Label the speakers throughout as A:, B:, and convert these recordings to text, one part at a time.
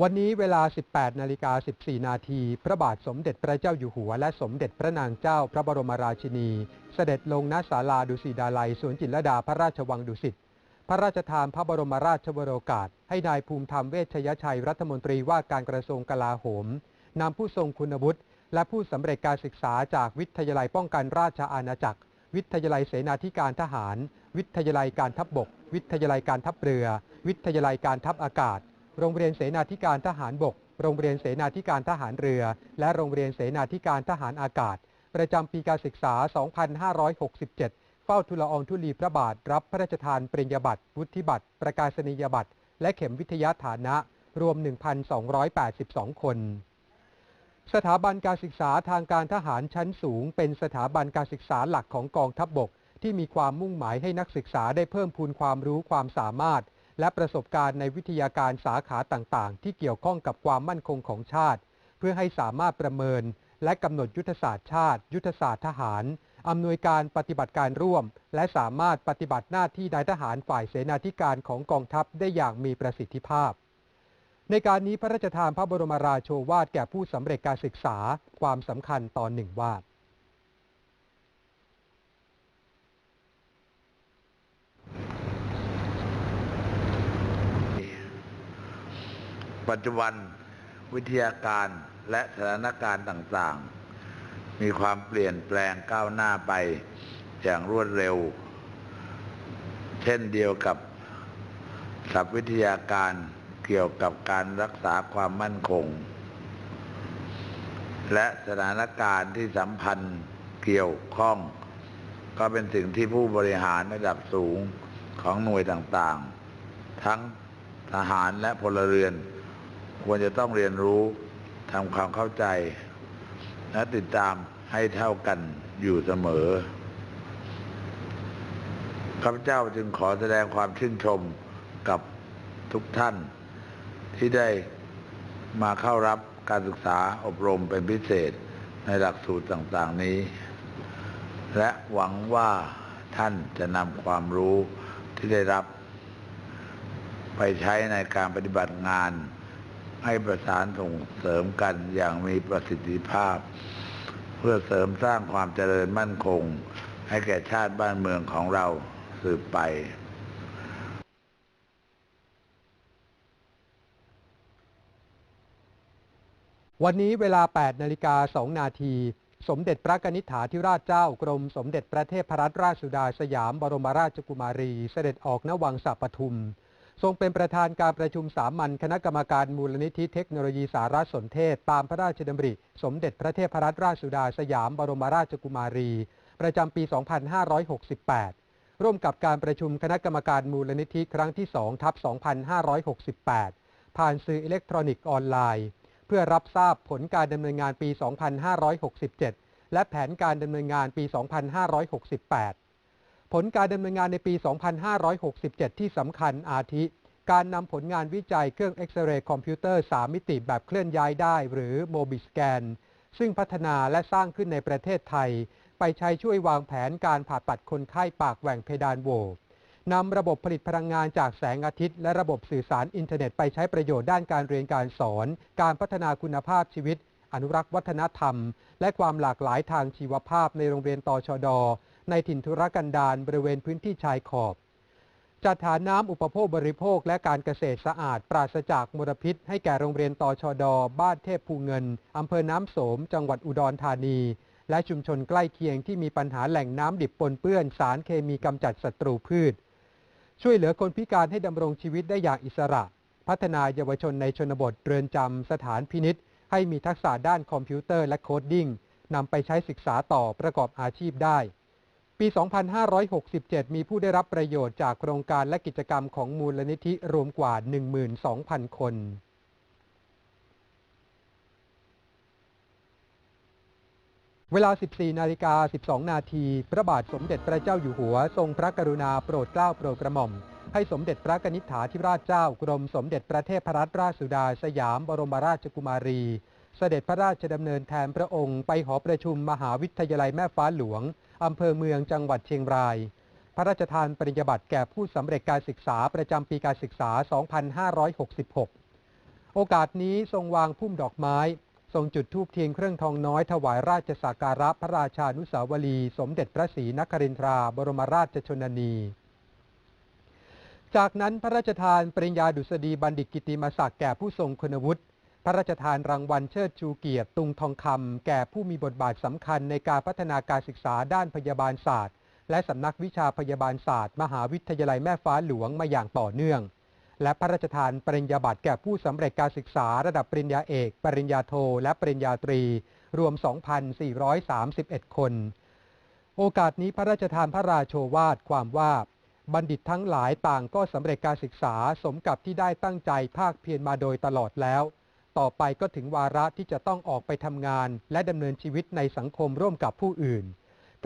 A: วันนี้เวลา 18 นาฬิกา 14 นาที พระบาทสมเด็จพระเจ้าอยู่หัว และสมเด็จพระนางเจ้าพระบรมราชินี เสด็จลงณศาลาดุสิตดาลัยสวนจิตรดาพระราชวังดุสิต พระราชทานพระบรมราชวโรกาส ให้นายภูมิธรรมเวชยชัยรัฐมนตรีว่าการกระทรวงกลาโหม นำผู้ทรงคุณวุฒิและผู้สำเร็จการศึกษาจากวิทยาลัยป้องกันราชอาณาจักร วิทยาลัยเสนาธิการทหาร วิทยาลัยการทัพบบก วิทยาลัยการทัพเรือ วิทยาลัยการทัพอากาศ โรงเรียนเสนาธิการทหารบก โรงเรียนเสนาธิการทหารเรือ และโรงเรียนเสนาธิการทหารอากาศ ประจำปีการศึกษา 2567 เฝ้าทูลอองธุลีพระบาท รับพระราชทานปริญญาบัตร วุฒิบัตร ประกาศนียบัตร และเข็มวิทยาฐานะ รวม 1,282 คน สถาบันการศึกษาทางการทหารชั้นสูง เป็นสถาบันการศึกษาหลักของกองทัพบบก ที่มีความมุ่งหมายให้นักศึกษาได้เพิ่มพูนความรู้ความสามารถ และประสบการณ์ในวิทยาการสาขาต่างๆ ที่เกี่ยวข้องกับความมั่นคงของชาติ เพื่อให้สามารถประเมิน และกำหนดยุทธศาสตร์ชาติ ยุทธศาสตร์ทหารอำนวยการปฏิบัติการร่วม และสามารถปฏิบัติหน้าที่นายทหารฝ่ายเสนาธิการของกองทัพได้อย่างมีประสิทธิภาพ ในการนี้พระราชทานพระบรมราโชวาทแก่ผู้สำเร็จการศึกษาความสำคัญตอนหนึ่งว่า
B: ปัจจุบันวิทยาการและสถานการณ์ต่างๆ มีความเปลี่ยนแปลงก้าวหน้าไปอย่างรวดเร็ว เช่นเดียวกับศัพท์วิทยาการเกี่ยวกับการรักษาความมั่นคง และสถานการณ์ที่สัมพันธ์เกี่ยวข้อง ก็เป็นสิ่งที่ผู้บริหารระดับสูงของหน่วยต่างๆ ทั้งทหารและพลเรือน ควรจะต้องเรียนรู้ทำความเข้าใจและติดตามให้เท่ากันอยู่เสมอข้าพเจ้าจึงขอแสดงความชื่นชมกับทุกท่าน ที่ได้มาเข้ารับการศึกษาอบรมเป็นพิเศษในหลักสูตรต่างๆนี้ และหวังว่าท่านจะนำความรู้ที่ได้รับ ไปใช้ในการปฏิบัติงาน ให้ประสานส่งเสริมกันอย่างมีประสิทธิภาพ เพื่อเสริมสร้างความเจริญมั่นคง ให้แก่ชาติบ้านเมืองของเราสืบไป
A: วันนี้เวลา 8 นาฬิกา 2 นาที สมเด็จพระนิษฐาธิราชเจ้ากรมสมเด็จพระเทพรัตนราชสุดาสยามบรมราชกุมารี เสด็จออกณวังสัปทุม ทรงเป็นประธานการประชุมสามัญคณะกรรมการมูลนิธิเทคโนโลยีสารสนเทศ ตามพระราชดำริ สมเด็จพระเทพรัตนราชสุดาสยามบรมราชกุมารี ประจำปี 2568 ร่วมกับการประชุมคณะกรรมการมูลนิธิครั้งที่2ทับ2568 ผ่านสื่ออิเล็กทรอนิกส์ออนไลน์ เพื่อรับทราบผลการดำเนินงานปี 2567 และแผนการดำเนินงานปี 2568 ผลการดำเนินงานในปี 2567 ที่สำคัญอาทิ การนำผลงานวิจัยเครื่องเอ็กซเรย์คอมพิวเตอร์ 3 มิติแบบเคลื่อนย้ายได้ หรือโมบิสแกนซึ่งพัฒนาและสร้างขึ้นในประเทศไทย ไปใช้ช่วยวางแผนการผ่าตัดคนไข้ปากแหว่งเพดานโหวนำระบบผลิตพลังงานจากแสงอาทิตย์ และระบบสื่อสารอินเทอร์เน็ตไปใช้ประโยชน์ด้านการเรียนการสอน การพัฒนาคุณภาพชีวิต อนุรักษ์วัฒนธรรม และความหลากหลายทางชีวภาพในโรงเรียนตชด ในถิ่นธุรกันดารบริเวณพื้นที่ชายขอบ จัดฐานน้ำอุปโภคบริโภคและการเกษตรสะอาด ปราศจากมลพิษ ให้แก่โรงเรียนตชด บ้านเทพภูเงินอำเภอน้ำโสม จังหวัดอุดรธานี และชุมชนใกล้เคียงที่มีปัญหาแหล่งน้ำดิบปนเปื้อนสารเคมีกำจัดศัตรูพืช ช่วยเหลือคนพิการให้ดำรงชีวิตได้อย่างอิสระ พัฒนาเยาวชนในชนบทเรือนจำสถานพินิษให้มีทักษะด้านคอมพิวเตอร์และโคดดิ้งนำไปใช้ศึกษาต่อประกอบอาชีพได้ ปี 2567 มีผู้ได้รับประโยชน์จากโครงการและกิจกรรมของมูลนิธิรวมกว่า 12,000 คนเวลา 14 นาฬิกา 12 นาที พระบาทสมเด็จพระเจ้าอยู่หัว ทรงพระกรุณาโปรดเกล้าโปรดกระหม่อม ให้สมเด็จพระกนิษฐาธิราชเจ้า กรมสมเด็จพระเทพรัตนราชสุดาสยามบรมราชกุมารี เสด็จพระราชดำเนินแทนพระองค์ไปหอประชุมมหาวิทยาลัยแม่ฟ้าหลวง อำเภอเมืองจังหวัดเชียงราย พระราชทานปริญญาบัตรแก่ผู้สำเร็จการศึกษาประจำปีการศึกษา 2566 โอกาสนี้ทรงวางพุ่มดอกไม้ ทรงจุดธูปเทียนเครื่องทองน้อยถวายราชสักการะพระราชานุสาวรี สมเด็จพระศรีนครินทรา บรมราชชนนีจากนั้นพระราชทานปริญญาดุษฎีบัณฑิตกิติมศักดิ์แก่ผู้ทรงคุณวุฒิ พระราชทานรางวัลเชิดชูเกียรติตุงทองคำแก่ผู้มีบทบาทสำคัญในการพัฒนาการศึกษาด้านพยาบาลศาสตร์ และสำนักวิชาพยาบาลศาสตร์ มหาวิทยาลัยแม่ฟ้าหลวงมาอย่างต่อเนื่อง และพระราชทานปริญญาบัตรแก่ผู้สำเร็จการศึกษาระดับปริญญาเอก ปริญญาโท และปริญญาตรี รวม 2,431 คน โอกาสนี้พระราชทานพระราโชวาทความว่าบัณฑิตทั้งหลายต่างก็สำเร็จการศึกษาสมกับที่ได้ตั้งใจภาคเพียรมาโดยตลอดแล้ว ต่อไปก็ถึงวาระที่จะต้องออกไปทำงาน และดำเนินชีวิตในสังคมร่วมกับผู้อื่น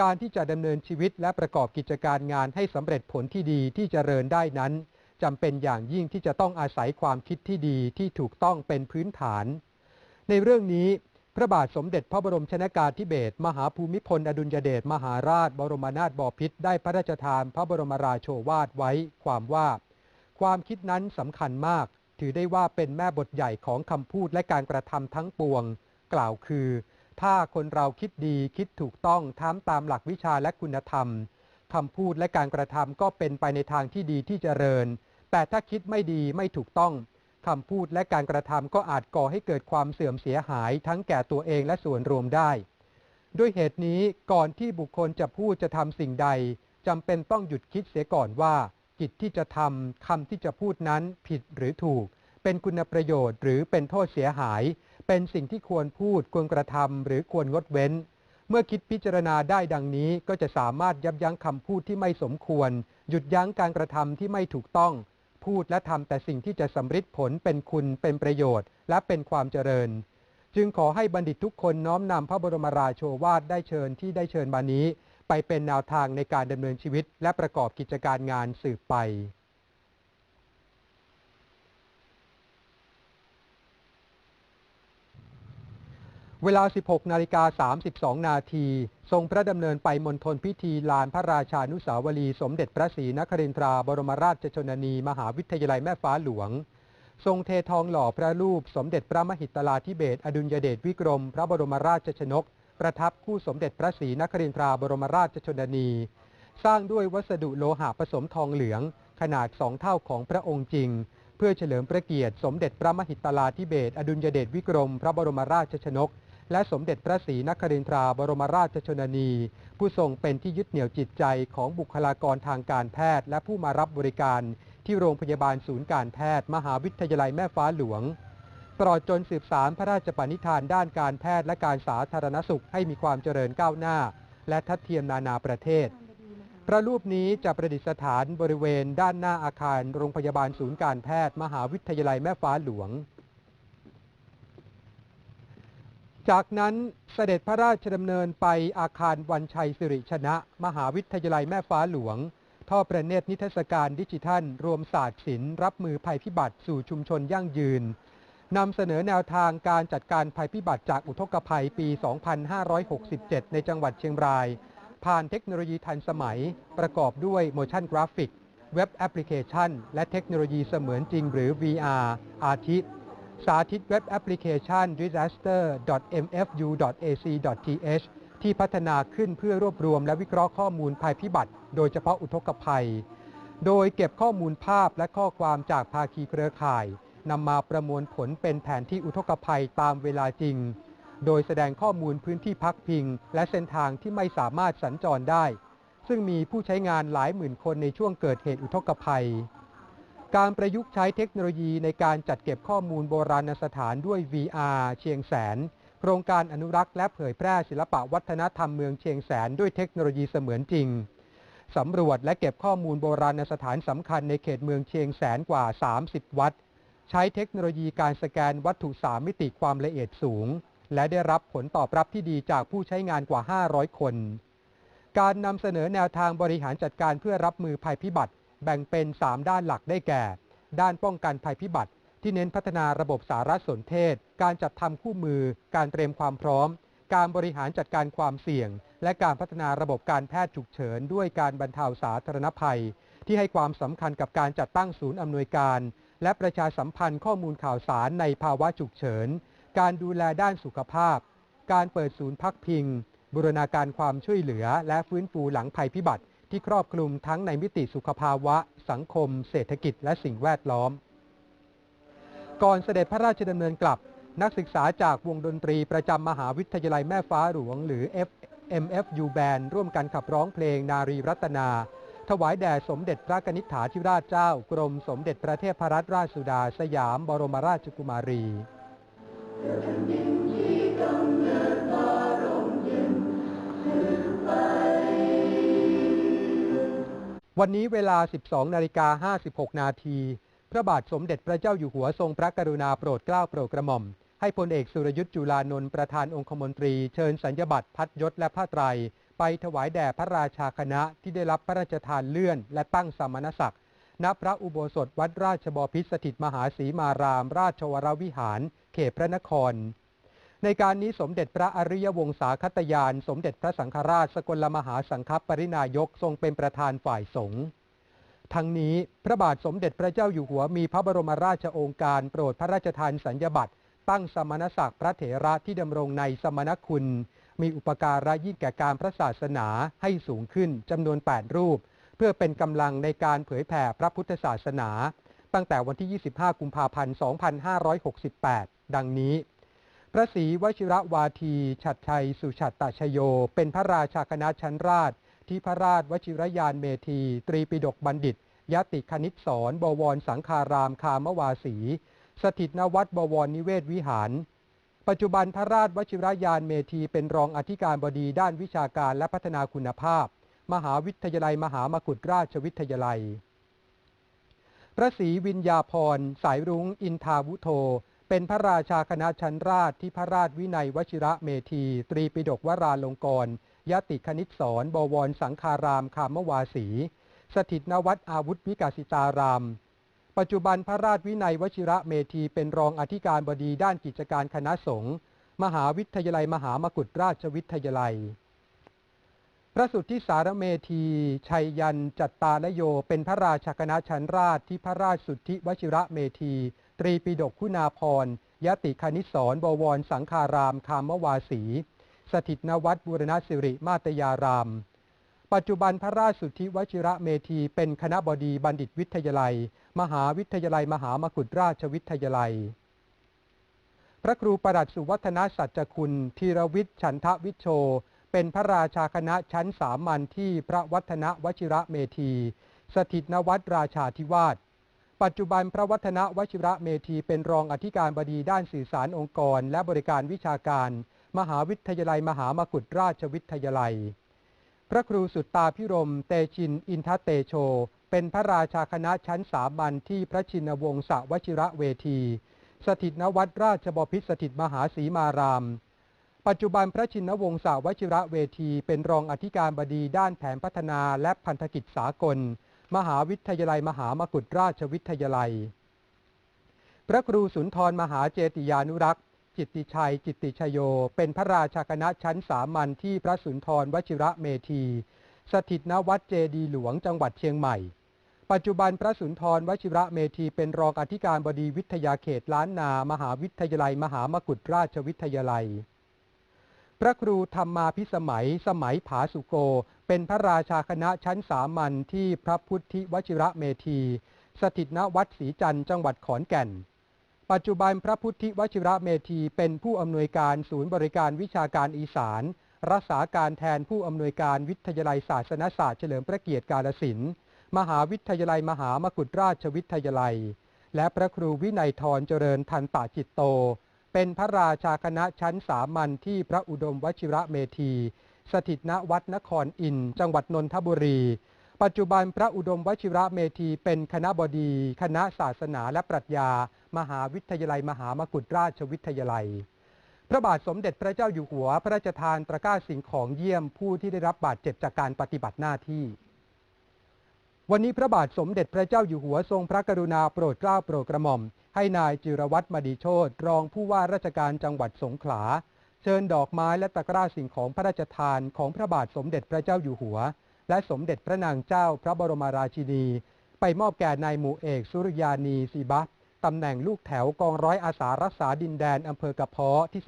A: การที่จะดำเนินชีวิตและประกอบกิจการงานให้สำเร็จผลที่ดีที่จเจริญได้นั้นจำเป็นอย่างยิ่งที่จะต้องอาศัยความคิดที่ดีที่ถูกต้องเป็นพื้นฐาน ในเรื่องนี้พระบาทสมเด็จพระบรมชนากาธิเบศรมหาภูมิพลอดุลยเดชมหาราช บรมนาถบพิตรได้พระราชทานพระบรมราโชวาทไว้ ความว่า ความคิดนั้นสำคัญมาก ถือได้ว่าเป็นแม่บทใหญ่ของคำพูดและการกระทำทั้งปวง กล่าวคือ ถ้าคนเราคิดดีคิดถูกต้องทำตามหลักวิชาและคุณธรรมคำพูดและการกระทำก็เป็นไปในทางที่ดีที่เจริญ แต่ถ้าคิดไม่ดีไม่ถูกต้องคำพูดและการกระทำก็อาจก่อให้เกิดความเสื่อมเสียหายทั้งแก่ตัวเองและส่วนรวมได้ ด้วยเหตุนี้ก่อนที่บุคคลจะพูดจะทำสิ่งใดจำเป็นต้องหยุดคิดเสียก่อนว่า กิจที่จะทำคำที่จะพูดนั้นผิดหรือถูก เป็นคุณประโยชน์หรือเป็นโทษเสียหาย เป็นสิ่งที่ควรพูดควรกระทำหรือควรงดเว้น เมื่อคิดพิจารณาได้ดังนี้ก็จะสามารถยับยั้งคำพูดที่ไม่สมควร หยุดยั้งการกระทำที่ไม่ถูกต้อง พูดและทำแต่สิ่งที่จะสำฤทธิ์ผลเป็นคุณเป็นประโยชน์ และเป็นความเจริญ จึงขอให้บัณฑิตทุกคนน้อมนำพระบรมราโชวาทได้เชิญที่ได้เชิญมานี้ ไปเป็นแนวทางในการดำเนินชีวิต และประกอบกิจการงานสืบไป เวลา 16 นาฬิกา 32 นาทีทรงพระดำเนินไปมณฑลพิธีลานพระราชานุสาวรี สมเด็จพระศรีนครินทราบรมราชชนนี มหาวิทยาลัยแม่ฟ้าหลวง ทรงเททองหล่อพระรูป สมเด็จพระมหิตลาธิเบศรอดุลยเดชวิกรม พระบรมราชชนก ประทับคู่สมเด็จพระศรีนครินทราบรมราชชนนี สร้างด้วยวัสดุโลหะผสมทองเหลือง ขนาดสองเท่าของพระองค์จริง เพื่อเฉลิมพระเกียรติสมเด็จพระมหิตลาธิเบศรอดุลยเดชวิกรม พระบรมราชชนก และสมเด็จพระศรีนครินทราบรมราชชนนี ผู้ทรงเป็นที่ยึดเหนี่ยวจิตใจของบุคลากรทางการแพทย์ และผู้มารับบริการที่โรงพยาบาลศูนย์การแพทย์ มหาวิทยาลัยแม่ฟ้าหลวง ตลอดจนสืบสารพระราชปณิธานด้านการแพทย์และการสาธารณสุขให้มีความเจริญก้าวหน้า และทัดเทียมนานาประเทศ พระรูปนี้จะประดิษฐานบริเวณด้านหน้าอาคารโรงพยาบาลศูนย์การแพทย์ มหาวิทยาลัยแม่ฟ้าหลวง จากนั้นเสด็จพระราชดำเนินไปอาคารวันชัยสิริชนะ มหาวิทยาลัยแม่ฟ้าหลวงท่อประเนตรนิทรรศการดิจิทัล รวมศาสตร์ศิลป์รับมือภัยพิบัติสู่ชุมชนยั่งยืน นำเสนอแนวทางการจัดการภัยพิบัติจากอุทกภัยปี 2567 ในจังหวัดเชียงราย ผ่านเทคโนโลยีทันสมัย ประกอบด้วย motion graphic เว็บแอปพลิเคชัน และเทคโนโลยีเสมือนจริงหรือ VR อาทิสาธิตเว็บแอปพลิเคชัน disaster.mfu.ac.th ที่พัฒนาขึ้นเพื่อรวบรวมและวิเคราะห์ข้อมูลภัยพิบัติ โดยเฉพาะอุทกภัย โดยเก็บข้อมูลภาพและข้อความจากภาคีเครือข่าย นำมาประมวลผลเป็นแผนที่อุทกภัยตามเวลาจริง โดยแสดงข้อมูลพื้นที่พักพิง และเส้นทางที่ไม่สามารถสัญจรได้ ซึ่งมีผู้ใช้งานหลายหมื่นคนในช่วงเกิดเหตุอุทกภัย การประยุกต์ใช้เทคโนโลยีในการจัดเก็บข้อมูลโบราณสถานด้วย VR เชียงแสน โครงการอนุรักษ์และเผยแพร่ศิลปะวัฒนธรรมเมืองเชียงแสนด้วยเทคโนโลยีเสมือนจริงสำรวจและเก็บข้อมูลโบราณสถานสำคัญในเขตเมืองเชียงแสนกว่า 30 วัด ใช้เทคโนโลยีการสแกนวัตถุสามมิติความละเอียดสูง และได้รับผลตอบรับที่ดีจากผู้ใช้งานกว่า 500 คน การนำเสนอแนวทางบริหารจัดการเพื่อรับมือภัยพิบัติ แบ่งเป็น 3 ด้านหลักได้แก่ ด้านป้องกันภัยพิบัติ ที่เน้นพัฒนาระบบสารสนเทศ การจัดทำคู่มือ การเตรียมความพร้อม การบริหารจัดการความเสี่ยง และการพัฒนาระบบการแพทย์ฉุกเฉิน ด้วยการบรรเทาสาธารณภัย ที่ให้ความสำคัญกับการจัดตั้งศูนย์อำนวยการ และประชาสัมพันธ์ข้อมูลข่าวสารในภาวะฉุกเฉิน การดูแลด้านสุขภาพ การเปิดศูนย์พักพิง บูรณาการความช่วยเหลือ และฟื้นฟูหลังภัยพิบัติ ที่ครอบคลุมทั้งในมิติสุขภาวะ สังคม เศรษฐกิจ และสิ่งแวดล้อม ก่อนเสด็จพระราชดำเนินกลับ นักศึกษาจากวงดนตรีประจำมหาวิทยาลัยแม่ฟ้าหลวง หรือ F MFU Band ร่วมกันขับร้องเพลงนารีรัตนา ถวายแด่สมเด็จพระกนิษฐาธิราชเจ้า กรมสมเด็จพระเทพรัตนราชสุดาสยามบรมราชกุมารีวันนี้เวลา 12 นาฬิกา 56 นาที พระบาทสมเด็จพระเจ้าอยู่หัวทรงพระกรุณาโปรดเกล้าโปรดกระหม่อม ให้พลเอกสุรยุทธ์จุลานนท์ประธานองคมนตรี เชิญสัญญบัตรพัดยศและผ้าไตร ไปถวายแด่พระราชาคณะที่ได้รับพระราชทานเลื่อน และตั้งสมณศักดิ์ณพระอุโบสถวัดราชบพิตรสถิตมหาศรีมาราม ราชวรวิหาร เขตพระนคร ในการนี้สมเด็จพระอริยวงศาคตยาน สมเด็จพระสังฆราชสกลมหาสังฆปรินายกทรงเป็นประธานฝ่ายสงฆ์ทั้งนี้พระบาทสมเด็จพระเจ้าอยู่หัวมีพระบรมราชโองการโปรดพระราชทานสัญญบัตรตั้งสมณศักดิ์พระเถระที่ดำรงในสมณคุณ มีอุปการะยิ่งแก่การพระศาสนาให้สูงขึ้นจำนวน 8 รูป เพื่อเป็นกำลังในการเผยแผ่พระพุทธศาสนา ตั้งแต่วันที่ 25 กุมภาพันธ์ 2568 ดังนี้ พระศรีวชิระวาที ฉัตรชัย สุฉัตตชโย เป็นพระราชาคณะชั้นราช ที่พระราชวชิรยานเมธี ตรีปิฎกบัณฑิต ยติคณิตสอนบวรสังคารามคามวาสี สถิตนวัดบวรนิเวศวิหาร ปัจจุบันพระราชวชิรยานเมธีเป็นรองอธิการบดีด้านวิชาการและพัฒนาคุณภาพ มหาวิทยาลัยมหามกุฏราชวิทยาลัย พระศรีวิญญาพร สายรุ้ง อินทาวุโธ เป็นพระราชาคณะชั้นราชที่พระราชวินัยวชิระเมธี ตรีปิฎกวราลงกรยติคณิตสอนบวรสังคารามคามวาสี สถิตนวัดอาวุธวิกาสิตาราม ปัจจุบันพระราชวินัยวชิระเมธีเป็นรองอธิการบดีด้านกิจการคณะสงฆ์มหาวิทยาลัยมหามกุฏราชวิทยาลัย พระสุทธิสารเมธี ชัยยันจัตตาลโย เป็นพระราชาคณะชั้นราชที่พระราชสุทธิวชิระเมธี ตรีปิฎกคุณาพรยติคณิสอนบวรสังคารามคามวาสี สถิตนวัดบูรณสิริมาตยาราม ปัจจุบันพระราชสุทธิวชิระเมธีเป็นคณะบดีบัณฑิตวิทยาลัย มหาวิทยาลัยมหามกุฏราชวิทยาลัย พระครูประหลัดสุวัฒนสัจจคุณธีรวิทย์ฉันทวิชโช เป็นพระราชาคณะชั้นสามัญที่พระวัฒนวชิระเมธี สถิตนวัดราชาธิวาสปัจจุบันพระวัฒนวชิระเมธีเป็นรองอธิการบดีด้านสื่อสารองค์กร และบริการวิชาการ มหาวิทยาลัยมหามกุฏราชวิทยาลัย พระครูสุตตาพิรม เตชิน อินทเตโช เป็นพระราชาคณะชั้นสามัญที่พระชินวงศวชิระเวที สถิตนวัดราชบพิตรสถิตมหาศรีมาราม ปัจจุบันพระชินวงศวชิระเวที เป็นรองอธิการบดีด้านแผนพัฒนาและพันธกิจสากล มหาวิทยาลัยมหามกุฏราชวิทยาลัย พระครูสุนทรมหาเจติยานุรักษ์ จิตติชัย จิตติชโย เป็นพระราชาคณะชั้นสามัญที่พระสุนทรวชิระเมธี สถิตณวัดเจดีหลวงจังหวัดเชียงใหม่ ปัจจุบันพระสุนทรวชิระเมธีเป็นรองอธิการบดีวิทยาเขตล้านนา มหาวิทยาลัย มหามกุฏราชวิทยาลัย พระครูธรรมาพิสมัย สมัยผาสุโก เป็นพระราชาคณะชั้นสามัญที่พระพุทธิวชิระเมธี สถิตณวัดศรีจันทร์จังหวัดขอนแก่น ปัจจุบันพระพุทธิวชิระเมธีเป็นผู้อำนวยการศูนย์บริการวิชาการอีสาน รักษาการแทนผู้อำนวยการวิทยาลัยศาสนศาสตร์เฉลิมพระเกียรติกาลสินมหาวิทยาลัยมหามกุฏราชวิทยาลัย และพระครูวินัยทรเจริญทันตาจิตโต เป็นพระราชาคณะชั้นสามัญที่พระอุดมวชิระเมธี สถิตณวัดนครอินจังหวัดนนทบุรี ปัจจุบันพระอุดมวชิระเมธีเป็นคณะบดี คณะศาสนาและปรัชญา มหาวิทยาลัย มหามกุฏราชวิทยาลัย พระบาทสมเด็จพระเจ้าอยู่หัว พระราชทานตะก้าสิ่งของเยี่ยมผู้ที่ได้รับบาดเจ็บจากการปฏิบัติหน้าที่ วันนี้พระบาทสมเด็จพระเจ้าอยู่หัวทรงพระกรุณาโปรดเกล้าโปรดกระหม่อม ให้นายจิรวัตรมดีโชตรองผู้ว่าราชการจังหวัดสงขลา เชิญดอกไม้และตะกร้าสิ่งของพระราชทานของพระบาทสมเด็จพระเจ้าอยู่หัว และสมเด็จพระนางเจ้าพระบรมราชินีไปมอบแก่นายหมู่เอกสุริยานีสีบะ ตำแหน่งลูกแถวกองร้อยอาสารักษาดินแดนอำเภอกระเพาะที่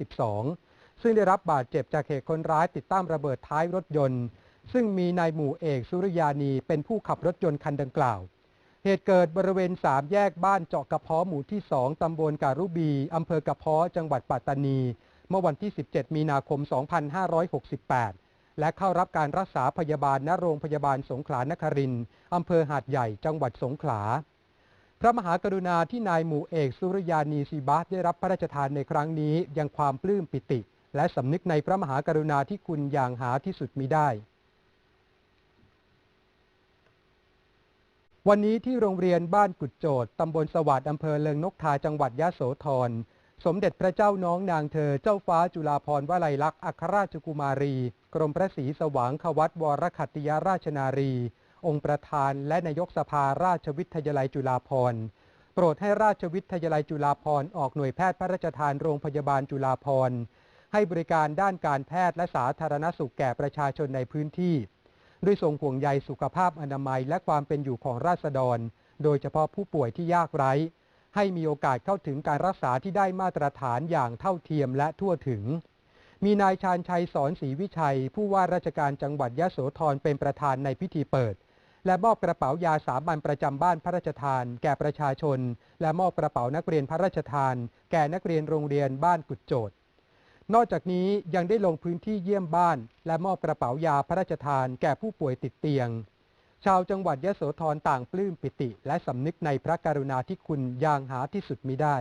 A: 12 ซึ่งได้รับบาดเจ็บจากเหตุคนร้ายติดตั้งระเบิดท้ายรถยนต์ ซึ่งมีนายหมู่เอกสุริยานีเป็นผู้ขับรถยนต์คันดังกล่าว เหตุเกิดบริเวณสามแยกบ้านเจาะกระเพาะหมู่ที่ 2 ตำบลการุบีอำเภอกระเพาะจังหวัดปัตตานี เมื่อวันที่ 17 มีนาคม 2568และเข้ารับการรักษาพยาบาลณโรงพยาบาลสงขลานครินทร์อำเภอหาดใหญ่ จังหวัดสงขลา พระมหากรุณาที่นายหมู่เอกสุรยานีซีบาสได้รับพระราชทานในครั้งนี้ยังความปลื้มปิติ และสำนึกในพระมหากรุณาที่คุณอย่างหาที่สุดมิได้ วันนี้ที่โรงเรียนบ้านกุดโจดตำบลสวัสดิ์อำเภอเลิงนกทาจังหวัดยะโสธรสมเด็จพระเจ้าน้องนางเธอเจ้าฟ้าจุฬาภรณ์วลัยลักษณ์อัครราชกุมารี กรมพระศรีสว่างขวัตวรคัตติยราชนารี องค์ประธานและนายกสภาราชวิทยาลัยจุฬาภรณ์โปรดให้ราชวิทยาลัยจุฬาภรณ์ออกหน่วยแพทย์พระราชทานโรงพยาบาลจุฬาภรณ์ให้บริการด้านการแพทย์และสาธารณสุขแก่ประชาชนในพื้นที่ ด้วยทรงห่วงใยสุขภาพอนามัยและความเป็นอยู่ของราษฎร โดยเฉพาะผู้ป่วยที่ยากไร้ ให้มีโอกาสเข้าถึงการรักษาที่ได้มาตรฐานอย่างเท่าเทียมและทั่วถึง มีนายชาญชัยสอนศรีวิชัย ผู้ว่าราชการจังหวัดยะโสธรเป็นประธานในพิธีเปิด และมอบกระเป๋ายาสามัญประจำบ้านพระราชทาน แก่ประชาชน และมอบกระเป๋านักเรียนพระราชทาน แก่นักเรียนโรงเรียนบ้านกุดโจดนอกจากนี้ยังได้ลงพื้นที่เยี่ยมบ้าน และมอบกระเป๋ายาพระราชทาน แก่ผู้ป่วยติดเตียง ชาวจังหวัดยะโสธรต่างปลื้มปิติ และสำนึกในพระกรุณาธิคุณอย่างหาที่สุดมิได้